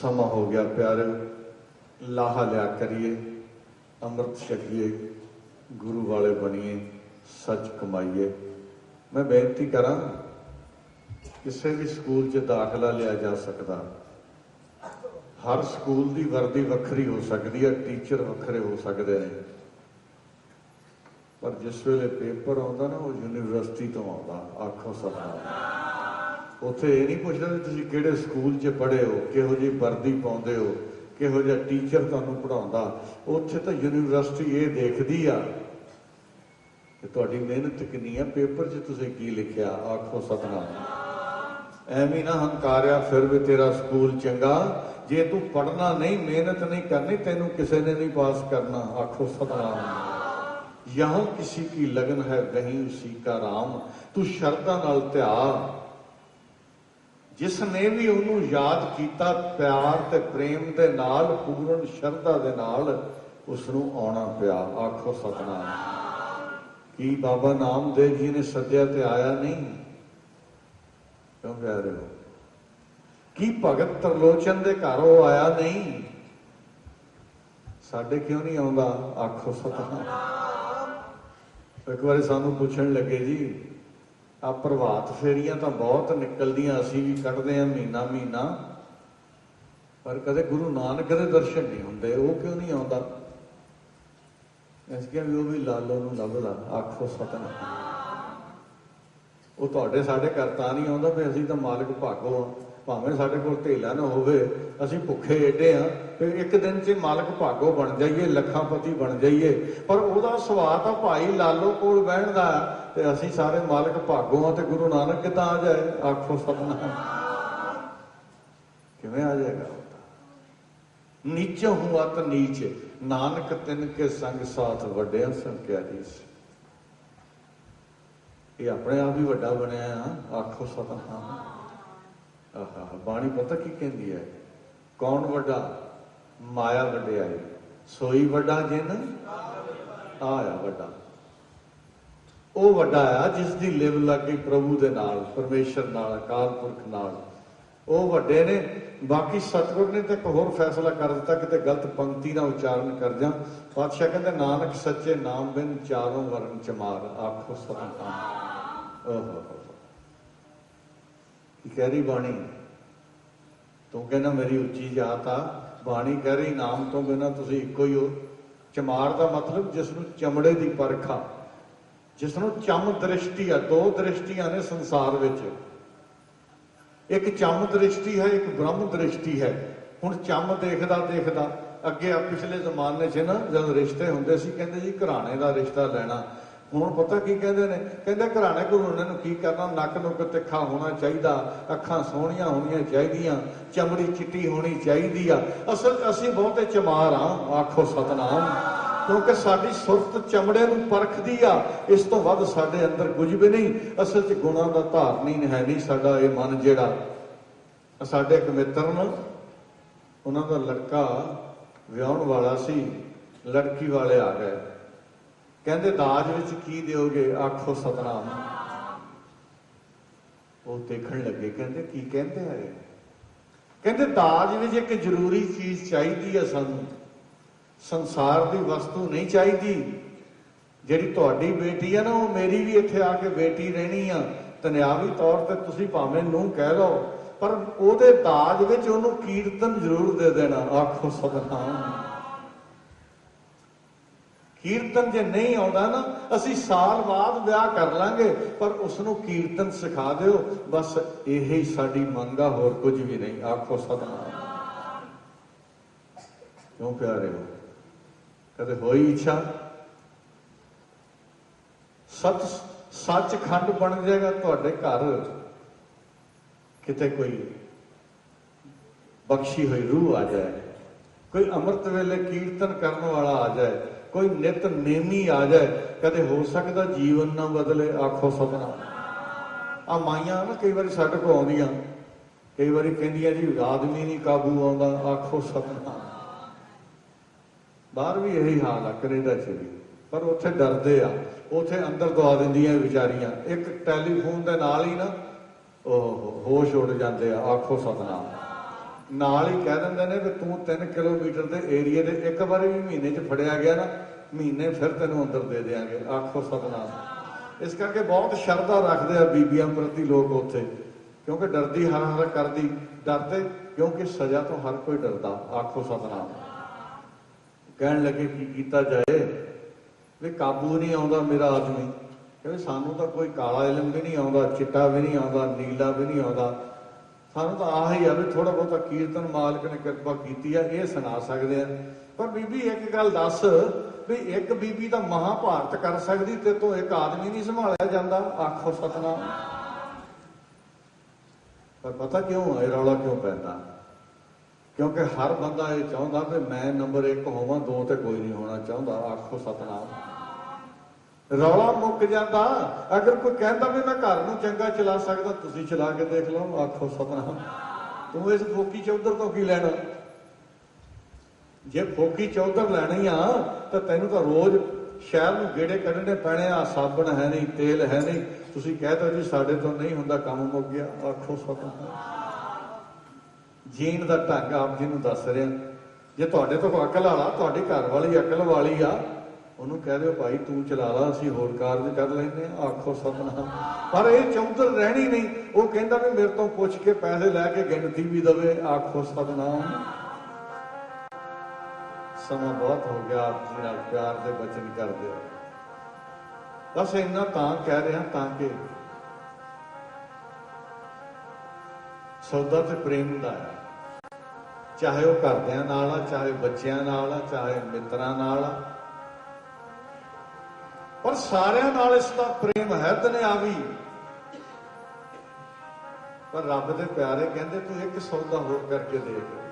ਸਮਾਂ ਹੋ ਗਿਆ ਪਿਆਰੇ। ਲਾਹਾ ਲਿਆ ਕਰੀਏ, ਅੰਮ੍ਰਿਤ ਛਕੀਏ, ਗੁਰੂ ਵਾਲੇ ਬਣੀਏ, ਸੱਚ ਕਮਾਈਏ। ਮੈਂ ਬੇਨਤੀ ਕਰਾਂ, ਕਿਸੇ ਵੀ ਸਕੂਲ 'ਚ ਦਾਖਲਾ ਲਿਆ ਜਾ ਸਕਦਾ, ਹਰ ਸਕੂਲ ਦੀ ਵਰਦੀ ਵੱਖਰੀ ਹੋ ਸਕਦੀ ਹੈ, ਟੀਚਰ ਵੱਖਰੇ ਹੋ ਸਕਦੇ ਨੇ। ਪਰ ਜਿਸ ਵੇਲੇ ਪੇਪਰ ਆਉਂਦਾ ਨਾ, ਉਹ ਯੂਨੀਵਰਸਿਟੀ ਤੋਂ ਆਉਂਦਾ, ਆਖੋ ਸਭਾ ਉੱਥੇ ਇਹ ਨਹੀਂ ਪੁੱਛਦਾ ਵੀ ਤੁਸੀਂ ਕਿਹੜੇ ਸਕੂਲ 'ਚ ਪੜ੍ਹੇ ਹੋ, ਕਿਹੋ ਜਿਹੀ ਵਰਦੀ ਪਾਉਂਦੇ ਹੋ, ਕਿਹੋ ਜਿਹਾ ਟੀਚਰ ਤੁਹਾਨੂੰ ਪੜਾਉਂਦਾ ਉੱਥੇ ਤਾਂ ਯੂਨੀਵਰਸਿਟੀ ਇਹ ਦੇਖਦੀ ਆ ਕਿ ਤੁਹਾਡੀ ਮਿਹਨਤ ਕਿੰਨੀ ਆ, ਪੇਪਰ 'ਚ ਤੁਸੀਂ ਕੀ ਲਿਖਿਆ, ਆਖੋ ਸਤਨਾਮ। ਐਵੇਂ ਨਾ ਹੰਕਾਰਿਆ, ਫਿਰ ਵੀ ਤੇਰਾ ਸਕੂਲ ਚੰਗਾ, ਜੇ ਤੂੰ ਪੜਨਾ ਨਹੀਂ, ਮਿਹਨਤ ਨਹੀਂ ਕਰਨੀ, ਤੈਨੂੰ ਕਿਸੇ ਨੇ ਨਹੀਂ ਪਾਸ ਕਰਨਾ, ਆਖੋ ਸਤਨਾਮ। ਯਹਾਂ ਕਿਸੇ ਕੀ ਲਗਨ ਹੈ, ਵਹੀਂ ਉਸੀ ਕਾ ਰਾਮ। ਤੂੰ ਸ਼ਰਧਾ ਨਾਲ ਧਿਆ। ਜਿਸ ਨੇ ਵੀ ਉਹਨੂੰ ਯਾਦ ਕੀਤਾ ਪਿਆਰ ਤੇ ਪ੍ਰੇਮ ਦੇ ਨਾਲ, ਪੂਰਨ ਸ਼ਰਧਾ ਦੇ ਨਾਲ ਉਸ ਨੂੰ ਆਉਣਾ ਪਿਆ। ਆਖੋ ਸਤਨਾਮ। ਕੀ ਬਾਬਾ ਨਾਮਦੇਵ ਜੀ ਨੇ ਸੱਦਿਆ ਤੇ ਆਇਆ ਨਹੀਂ? ਕਿਉਂ ਕਹਿ ਰਹੇ ਹੋ? ਕੀ ਭਗਤ ਤਰਲੋਚਨ ਦੇ ਘਰ ਉਹ ਆਇਆ ਨਹੀਂ? ਸਾਡੇ ਕਿਉਂ ਨਹੀਂ ਆਉਂਦਾ? ਆਖੋ ਸਤਨਾਮ। ਇੱਕ ਵਾਰੀ ਸਾਨੂੰ ਪੁੱਛਣ ਲੱਗੇ ਜੀ ਆ ਪ੍ਰਭਾਤ ਫੇਰੀਆਂ ਤਾਂ ਬਹੁਤ ਨਿਕਲਦੀਆਂ, ਅਸੀਂ ਵੀ ਕੱਢਦੇ ਆ ਮਹੀਨਾ ਮਹੀਨਾ। ਪਰ ਕਦੇ ਗੁਰੂ ਨਾਨਕ ਦੇ ਦਰਸ਼ਨ ਨਹੀਂ ਹੁੰਦੇ, ਉਹ ਕਿਉਂ ਨਹੀਂ ਆਉਂਦਾ? ਇਸ ਕਿਹਾ ਵੀ ਉਹ ਵੀ ਲਾਲੋ ਨੂੰ ਲੱਭਦਾ ਆਖੋ ਸਤਨਾਮ। ਉਹ ਤੁਹਾਡੇ ਸਾਡੇ ਘਰ ਤਾਂ ਨਹੀਂ ਆਉਂਦਾ, ਵੀ ਅਸੀਂ ਤਾਂ ਮਾਲਕ ਭਾਗੋ ਆ ਭਾਵੇਂ ਸਾਡੇ ਕੋਲ ਢੇਲਾ ਨਾ ਹੋਵੇ, ਅਸੀਂ ਭੁੱਖੇ ਏਡੇ ਆ ਕਿ ਇੱਕ ਦਿਨ 'ਚ ਮਾਲਕ ਭਾਗੋ ਬਣ ਜਾਈਏ ਲੱਖਾਂਪਤੀ ਬਣ ਜਾਈਏ। ਪਰ ਉਹਦਾ ਸਵਾਦ ਆ ਭਾਈ ਲਾਲੋ ਕੋਲ ਬਹਿਣ ਦਾ ਤੇ ਅਸੀਂ ਸਾਰੇ ਮਾਲਕ ਭਾਗੋ ਆ ਤੇ ਗੁਰੂ ਨਾਨਕ ਕਿੱਦਾਂ ਆ ਜਾਏ? ਆਖੋ ਸਤਨਾਮ। ਕਿਵੇਂ ਆ ਜਾਏਗਾ ਨੀਚ ਹੂੰ ਅਤ ਨੀਚ, ਨਾਨਕ ਤਿੰਨ ਕੇ ਸੰਗ ਸਾਥ ਵੱਡਿਆਂ ਸੰਕਿਆ ਜੀ ਇਹ ਆਪਣੇ ਆਪ ਹੀ ਵੱਡਾ ਬਣਿਆ ਆਖੋ ਸਤਨਾਮ। ਆਹਾ, ਬਾਣੀ ਪਤਾ ਕੀ ਕਹਿੰਦੀ ਹੈ? ਕੌਣ ਵੱਡਾ? ਮਾਇਆ ਵਡਿਆਈ ਸੋਈ ਵੱਡਾ ਜਿਨ? ਆਇਆ ਵੱਡਾ। ਉਹ ਵੱਡਾ ਆ ਜਿਸ ਦੀ ਲਿਵ ਲੱਗੀ ਪ੍ਰਭੂ ਦੇ ਨਾਲ, ਪਰਮੇਸ਼ਰ ਨਾਲ, ਅਕਾਲ ਪੁਰਖ ਨਾਲ। ਉਹ ਵੱਡੇ ਨੇ। ਬਾਕੀ ਸਤਿਗੁਰ ਨੇ ਤਾਂ ਇੱਕ ਹੋਰ ਫੈਸਲਾ ਕਰ ਦਿੱਤਾ, ਕਿਤੇ ਗਲਤ ਪੰਕਤੀ ਨਾ ਉਚਾਰਨ ਕਰ ਜਾ। ਪਾਤਸ਼ਾਹ ਕਹਿੰਦੇ, ਨਾਨਕ ਸੱਚੇ ਨਾਮ ਬਿਨ ਚਾਰੋਂ ਵਰਨ ਚਮਾਰ, ਆਖੋ ਸਤਨਾਮ ਓਹੋ ਕਹਿ ਰਹੀ ਬਾਣੀ, ਤੂੰ ਕਹਿੰਦਾ ਮੇਰੀ ਉੱਚੀ ਜਾਤ ਆ, ਬਾਣੀ ਕਹਿ ਰਹੀ ਨਾਮ ਤੋਂ ਬਿਨਾ ਤੁਸੀਂ ਇੱਕੋ ਹੀ ਹੋ। ਚਮਾਰ ਦਾ ਮਤਲਬ ਜਿਸ ਨੂੰ ਚਮੜੇ ਦੀ ਪਰਖਾ ਜਿਸ ਨੂੰ ਚਮ ਦ੍ਰਿਸ਼ਟੀ ਆ, ਦੋ ਦ੍ਰਿਸ਼ਟੀਆਂ ਨੇ ਸੰਸਾਰ ਵਿੱਚ। ਇੱਕ ਚਮ ਦ੍ਰਿਸ਼ਟੀ ਹੈ, ਇੱਕ ਬ੍ਰਹਮ ਦ੍ਰਿਸ਼ਟੀ ਹੈ। ਹੁਣ ਚਮ ਦੇਖਦਾ ਦੇਖਦਾ, ਅੱਗੇ ਆ ਪਿਛਲੇ ਜ਼ਮਾਨੇ 'ਚ ਨਾ ਜਦ ਰਿਸ਼ਤੇ ਹੁੰਦੇ ਸੀ, ਕਹਿੰਦੇ ਜੀ ਘਰਾਣੇ ਦਾ ਰਿਸ਼ਤਾ ਲੈਣਾ ਹੁਣ ਪਤਾ ਕੀ ਕਹਿੰਦੇ ਨੇ? ਕਹਿੰਦੇ ਘਰਾਣੇ ਘਰੂਣੇ ਨੂੰ ਕੀ ਕਰਨਾ? ਨੱਕ ਨੁੱਕ ਤਿੱਖਾ ਹੋਣਾ ਚਾਹੀਦਾ। ਅੱਖਾਂ ਸੋਹਣੀਆਂ ਹੋਣੀਆਂ ਚਾਹੀਦੀਆਂ। ਚਮੜੀ ਚਿੱਟੀ ਹੋਣੀ ਚਾਹੀਦੀ ਆ। ਅਸਲ ਅਸੀਂ ਬਹੁਤੇ ਚਮਾਰ ਆ। ਆਖੋ ਸਤਨਾਮ। ਕਿਉਂਕਿ ਸਾਡੀ ਸੁਰਤ ਚਮੜੇ ਨੂੰ ਪਰਖਦੀ ਆ। ਇਸ ਤੋਂ ਵੱਧ ਸਾਡੇ ਅੰਦਰ ਕੁਝ ਵੀ ਨਹੀਂ। ਅਸਲ 'ਚ ਗੁਣਾਂ ਦਾ ਧਾਰਨੀ ਹੈ ਨਹੀਂ ਸਾਡਾ ਇਹ ਮਨ ਜਿਹੜਾ। ਸਾਡੇ ਇੱਕ ਮਿੱਤਰ ਨੂੰ ਉਹਨਾਂ ਦਾ ਲੜਕਾ ਵਿਆਹਣ ਵਾਲਾ ਸੀ। ਲੜਕੀ ਵਾਲੇ ਆ ਗਏ। ਕਹਿੰਦੇ ਦਾਜ ਵਿੱਚ ਕੀ ਦਿਓਗੇ? ਆਖੋ ਸਤਨਾਮ। ਉਹ ਦੇਖਣ ਲੱਗੇ, ਕਹਿੰਦੇ ਕੀ ਕਹਿੰਦੇ ਆ ਕਹਿੰਦੇ ਦਾਜ ਵਿੱਚ ਇੱਕ ਜ਼ਰੂਰੀ ਚੀਜ਼ ਚਾਹੀਦੀ ਆ ਸਾਨੂੰ। ਸੰਸਾਰ ਦੀ ਵਸਤੂ ਨਹੀਂ ਚਾਹੀਦੀ। ਜਿਹੜੀ ਤੁਹਾਡੀ ਬੇਟੀ ਆ ਨਾ, ਉਹ ਮੇਰੀ ਵੀ ਇੱਥੇ ਆ ਕੇ ਬੇਟੀ ਰਹਿਣੀ ਆ। ਤਨਿਆਵੀ ਤੌਰ ਤੇ ਤੁਸੀਂ ਭਾਵੇਂ ਨੂੰ ਕਹਿ ਲਓ, ਪਰ ਉਹਦੇ ਦਾਜ ਵਿੱਚ ਉਹਨੂੰ ਕੀਰਤਨ ਜ਼ਰੂਰ ਦੇ ਦੇਣਾ। ਆਖੋ ਸਤਨਾਮ। ਕੀਰਤਨ ਜੇ ਨਹੀਂ ਆਉਂਦਾ ਨਾ, ਅਸੀਂ ਸਾਲ ਬਾਅਦ ਵਿਆਹ ਕਰ ਲਾਂਗੇ, ਪਰ ਉਸ ਨੂੰ ਕੀਰਤਨ ਸਿਖਾ ਦਿਓ। ਬਸ ਇਹ ਹੀ ਸਾਡੀ ਆ, ਹੋਰ ਕੁਝ ਵੀ ਨਹੀਂ। ਆਖੋ ਸਤਨਾਮ। ਕਿਉਂ ਪਿਆਰੇ ਹੋ? ਕਦੇ ਹੋਈ ਇੱਛਾ? ਸੱਚ ਸੱਚ ਖੰਡ ਬਣ ਜਾਏਗਾ ਤੁਹਾਡੇ ਘਰ। ਕਿਤੇ ਕੋਈ ਬਖਸ਼ੀ ਹੋਈ ਰੂਹ ਆ ਜਾਏ। ਕੋਈ ਅੰਮ੍ਰਿਤ ਵੇਲੇ ਕੀਰਤਨ ਕਰਨ ਵਾਲਾ ਆ ਜਾਏ। ਕੋਈ ਨਿਤ ਨੇਮੀ ਆ ਜਾਏ, ਕਦੇ ਹੋ ਸਕਦਾ ਜੀਵਨ ਨਾ ਬਦਲੇ, ਆਖੋ ਸਤਨਾਮ। ਆ ਮਾਈਆਂ ਨਾ ਕਈ ਵਾਰੀ ਸਾਡੇ ਕੋਲ ਆਉਂਦੀਆਂ, ਕਈ ਵਾਰੀ ਕਹਿੰਦੀਆਂ ਜੀ ਆਦਮੀ ਨਹੀਂ ਕਾਬੂ ਆਉਂਦਾ, ਆਖੋ ਸਤਨਾਮ। ਬਾਹਰ ਵੀ ਇਹੀ ਹਾਲ ਆ ਕੈਨੇਡਾ 'ਚ ਵੀ। ਪਰ ਉੱਥੇ ਡਰਦੇ ਆ, ਉੱਥੇ ਅੰਦਰ ਦਵਾ ਦਿੰਦੀਆਂ ਵਿਚਾਰੀਆਂ। ਇੱਕ ਟੈਲੀਫੋਨ ਦੇ ਨਾਲ ਹੀ ਨਾ, ਉਹ ਹੋਸ਼ ਉੱਡ ਜਾਂਦੇ ਆ, ਆਖੋ ਸਤਨਾਮ। ਨਾਲ ਹੀ ਕਹਿ ਦਿੰਦੇ ਨੇ ਵੀ ਤੂੰ 3 ਕਿਲੋਮੀਟਰ ਦੇ ਏਰੀਏ ਦੇ ਇੱਕ ਵਾਰੀ ਵੀ ਮਹੀਨੇ 'ਚ ਫੜਿਆ ਗਿਆ ਨਾ, ਮਹੀਨੇ ਫਿਰ ਤੈਨੂੰ ਅੰਦਰ ਦੇ ਦੇਾਂਗੇ ਆਖੋ ਸਤਨਾਮ। ਇਸ ਕਰਕੇ ਬਹੁਤ ਸ਼ਰਧਾ ਰੱਖਦੇ ਆ ਬੀਬੀਆਂ ਪ੍ਰਤੀ ਲੋਕ ਉੱਥੇ, ਕਿਉਂਕਿ ਡਰਦੀ ਹਰ ਹਰ ਕਰਦੀ ਡਰਦੇ ਕਿਉਂਕਿ ਸਜ਼ਾ ਤੋਂ ਹਰ ਕੋਈ ਡਰਦਾ, ਆਖੋ ਸਤਨਾਮ। ਕਹਿਣ ਲੱਗੇ ਕੀ ਕੀਤਾ ਜਾਏ, ਵੀ ਕਾਬੂ ਨਹੀਂ ਆਉਂਦਾ ਮੇਰਾ ਆਦਮੀ ਕਹਿੰਦੇ ਸਾਨੂੰ ਤਾਂ ਕੋਈ ਕਾਲਾ ਇਲਮ ਵੀ ਨਹੀਂ ਆਉਂਦਾ, ਚਿੱਟਾ ਵੀ ਨਹੀਂ ਆਉਂਦਾ, ਨੀਲਾ ਵੀ ਨਹੀਂ ਆਉਂਦਾ। ਸਾਨੂੰ ਤਾਂ ਆਹ ਆ ਵੀ ਥੋੜਾ ਬਹੁਤਾ ਕੀਰਤਨ ਮਾਲਕ ਨੇ ਕਿਰਪਾ ਕੀਤੀ ਆ, ਇਹ ਸੁਣਾ ਸਕਦੇ ਆ। ਪਰ ਬੀਬੀ, ਇੱਕ ਗੱਲ ਦੱਸ ਵੀ ਇੱਕ ਬੀਬੀ ਦਾ ਮਹਾਭਾਰਤ ਕਰ ਸਕਦੀ, ਤੇ ਤੋਂ ਇੱਕ ਆਦਮੀ ਨਹੀਂ ਸੰਭਾਲਿਆ ਜਾਂਦਾ ਆਖੋ ਸਤਨਾਮ ਪਰ ਪਤਾ ਕਿਉਂ ਹੈ ਰੌਲਾ ਕਿਉਂ ਪੈਂਦਾ? ਕਿਉਂਕਿ ਹਰ ਬੰਦਾ ਇਹ ਚਾਹੁੰਦਾ ਵੀ ਮੈਂ ਨੰਬਰ 1 ਹੋਵਾਂ, ਦੋ ਤੇ ਕੋਈ ਨਹੀਂ ਹੋਣਾ ਚਾਹੁੰਦਾ ਆਖੋ ਸਤਨਾਮ ਰੌਲਾ ਮੁੱਕ ਜਾਂਦਾ। ਅਗਰ ਕੋਈ ਕਹਿੰਦਾ ਵੀ ਮੈਂ ਘਰ ਨੂੰ ਚੰਗਾ ਚਲਾ ਸਕਦਾ, ਤੁਸੀਂ ਚਲਾ ਕੇ ਦੇਖ ਲਓ, ਆਖੋ ਸਤਨਾਮ। ਤੂੰ ਇਸ ਫੋਕੀ ਚੌਧਰ ਤੋਂ ਕੀ ਲੈਣਾ? ਜੇ ਫੋਕੀ ਚੌਧਰ ਲੈਣੀ ਆ, ਤਾਂ ਤੈਨੂੰ ਤਾਂ ਰੋਜ਼ ਸ਼ਹਿਰ ਨੂੰ ਗੇੜੇ ਕੱਢਣੇ ਪੈਣੇ ਆ। ਸਾਬਣ ਹੈ ਨਹੀਂ, ਤੇਲ ਹੈ ਨਹੀਂ। ਤੁਸੀਂ ਕਹਿ ਜੀ, ਸਾਡੇ ਤੋਂ ਨਹੀਂ ਹੁੰਦਾ, ਕੰਮ ਮੁੱਕ ਗਿਆ। ਆਖੋ ਸਤਨਾਮ। ਜੀਣ ਦਾ ਢੰਗ ਆਪ ਜੀ ਨੂੰ ਦੱਸ ਰਿਹਾ। ਜੇ ਤੁਹਾਡੇ ਤੋਂ ਅਕਲ ਵਾਲਾ, ਤੁਹਾਡੀ ਘਰ ਵਾਲੀ ਅਕਲ ਵਾਲੀ ਆ ਉਹਨੂੰ ਕਹਿ ਦਿਓ ਭਾਈ ਤੂੰ ਚਲਾ ਲਾ, ਅਸੀਂ ਹੋਰ ਕਾਰਜ ਕਰ ਲੈਂਦੇ ਆ ਆਖੋ ਸਤਨਾਮ। ਪਰ ਇਹ ਚੌਧਰ ਰਹਿਣੀ ਨਹੀਂ। ਉਹ ਕਹਿੰਦਾ ਵੀ ਮੇਰੇ ਤੋਂ ਪੁੱਛ ਕੇ ਪੈਸੇ ਲੈ ਕੇ ਗਿਣਤੀ ਵੀ ਦਵੇ, ਆਖੋ ਸਤਨਾਮ। ਸਮਾਂ ਬਹੁਤ ਹੋ ਗਿਆ ਆਪ ਜੀ ਨਾਲ ਪਿਆਰ ਦੇ ਬਚਨ ਕਰਦੇ ਹੋ ਬਸ ਇੰਨਾ ਤਾਂ ਕਹਿ ਰਿਹਾ ਤਾਂ ਕਿ ਸੌਦਾ ਤੇ ਪ੍ਰੇਮ ਦਾ ਹੈ। ਚਾਹੇ ਉਹ ਘਰਦਿਆਂ ਨਾਲ ਆ, ਚਾਹੇ ਬੱਚਿਆਂ ਨਾਲ ਆ, ਚਾਹੇ ਮਿੱਤਰਾਂ ਨਾਲ ਆ ਪਰ ਸਾਰਿਆਂ ਨਾਲ ਇਸ ਦਾ ਪ੍ਰੇਮ ਹੈ ਦੁਨਿਆਵੀ। ਪਰ ਰੱਬ ਦੇ ਪਿਆਰੇ ਕਹਿੰਦੇ, ਤੂੰ ਇੱਕ ਸੌਦਾ ਹੋਰ ਕਰਕੇ ਦੇਖ।